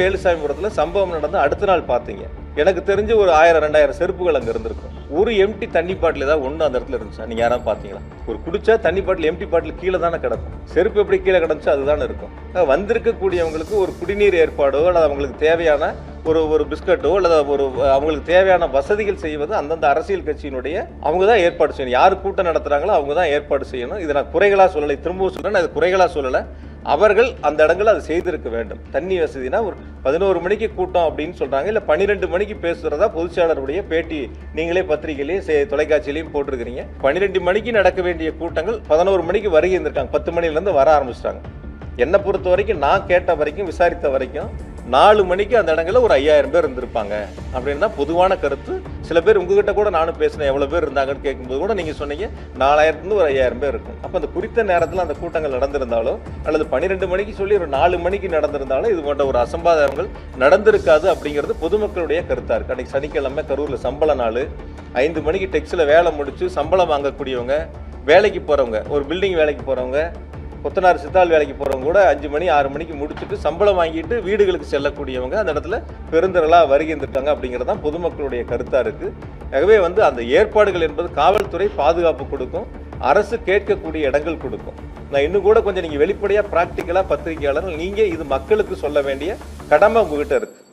வேலுசாமிபுரத்தில் சம்பவம் நடந்து அடுத்த நாள் பார்த்தீங்க எனக்கு தெரிஞ்சு ஒரு ஆயிரம் ரெண்டாயிரம் செருப்புகள் அங்கே இருந்திருக்கும். ஒரு எம்டி தண்ணி பாட்டில் ஏதாவது ஒன்று அந்த இடத்துல இருந்துச்சா? நீங்கள் யாராவது பார்த்தீங்களா ஒரு குடிச்சா தண்ணி பாட்டில் எம்டி பாட்டில் கீழே தானே கிடக்கும். செருப்பு எப்படி கீழே கிடந்துச்சோ அதுதானே இருக்கும். வந்திருக்கக்கூடியவங்களுக்கு ஒரு குடிநீர் ஏற்பாடோ அல்லது அவங்களுக்கு தேவையான ஒரு ஒரு பிஸ்கட்டோ அல்லது ஒரு அவங்களுக்கு தேவையான வசதிகள் செய்வது அந்தந்த அரசியல் கட்சியினுடைய அவங்க தான் ஏற்பாடு செய்யணும். யார் கூட்டம் நடத்துகிறாங்களோ அவங்க தான் ஏற்பாடு செய்யணும். இதை நான் குறைகளாக சொல்லலை திரும்பவும் சொல்கிறேன் அது குறைகளாக சொல்லலை. அவர்கள் அந்த இடங்களில் அதை செய்திருக்க வேண்டும். தண்ணி வசதினா ஒரு பதினோரு மணிக்கு கூட்டம் அப்படின்னு சொல்கிறாங்க இல்லை பன்னிரெண்டு மணிக்கு பேசுகிறதா பொதுச்செயலாளருடைய பேட்டி நீங்களே பத்திரிகையிலையும் செ- தொலைக்காட்சியிலையும் போட்டிருக்கிறீங்க. பன்னிரெண்டு மணிக்கு நடக்க வேண்டிய கூட்டங்கள் பதினோரு மணிக்கு வருகை இருந்திருக்காங்க பத்து மணிலேருந்து வர ஆரம்பிச்சிட்டாங்க. என்னை பொறுத்த வரைக்கும் நான் கேட்ட வரைக்கும் விசாரித்த வரைக்கும் நாலு மணிக்கு அந்த இடங்களில் ஒரு ஐயாயிரம் பேர் இருந்திருப்பாங்க. அப்படின்னு தான் பொதுவான கருத்து. சில பேர் உங்ககிட்ட கூட நானும் பேசினேன் எவ்வளோ பேர் இருந்தாங்கன்னு கேட்கும்போது கூட நீங்கள் சொன்னீங்க நாலாயிரத்துலேருந்து ஒரு ஐயாயிரம் பேர் இருக்கும். அப்போ அந்த குறித்த நேரத்தில் அந்த கூட்டங்கள் நடந்திருந்தாலோ அல்லது பன்னிரெண்டு மணிக்கு சொல்லி ஒரு நாலு மணிக்கு நடந்திருந்தாலும் இது போன்ற ஒரு அசம்பாதங்கள் நடந்திருக்காது அப்படிங்கிறது பொதுமக்களுடைய கருத்தாக இருக்குது அன்றைக்கி சனிக்கிழமை கரூரில் சம்பள நாள். ஐந்து மணிக்கு டெக்ஸில் வேலை முடித்து சம்பளம் வாங்கக்கூடியவங்க வேலைக்கு போகிறவங்க ஒரு பில்டிங் வேலைக்கு போகிறவங்க கொத்தனார் சித்தாள் வேலைக்கு போகிறவங்க கூட அஞ்சு மணி ஆறு மணிக்கு முடிச்சுட்டு சம்பளம் வாங்கிட்டு வீடுகளுக்கு செல்லக்கூடியவங்க அந்த இடத்துல பெருந்திரளாக வருகின்றிருக்காங்க அப்படிங்கிறது தான் பொதுமக்களுடைய கருத்தாக இருக்குது ஆகவே வந்து அந்த ஏற்பாடுகள் என்பது காவல்துறை பாதுகாப்பு கொடுக்கும் அரசு கேட்கக்கூடிய இடங்கள் கொடுக்கும். நான் இன்னும் கூட கொஞ்சம் நீங்கள் வெளிப்படையாக ப்ராக்டிக்கலாக பத்திரிகையாளர்கள் நீங்கள் இது மக்களுக்கு சொல்ல வேண்டிய கடமை உங்ககிட்ட இருக்குது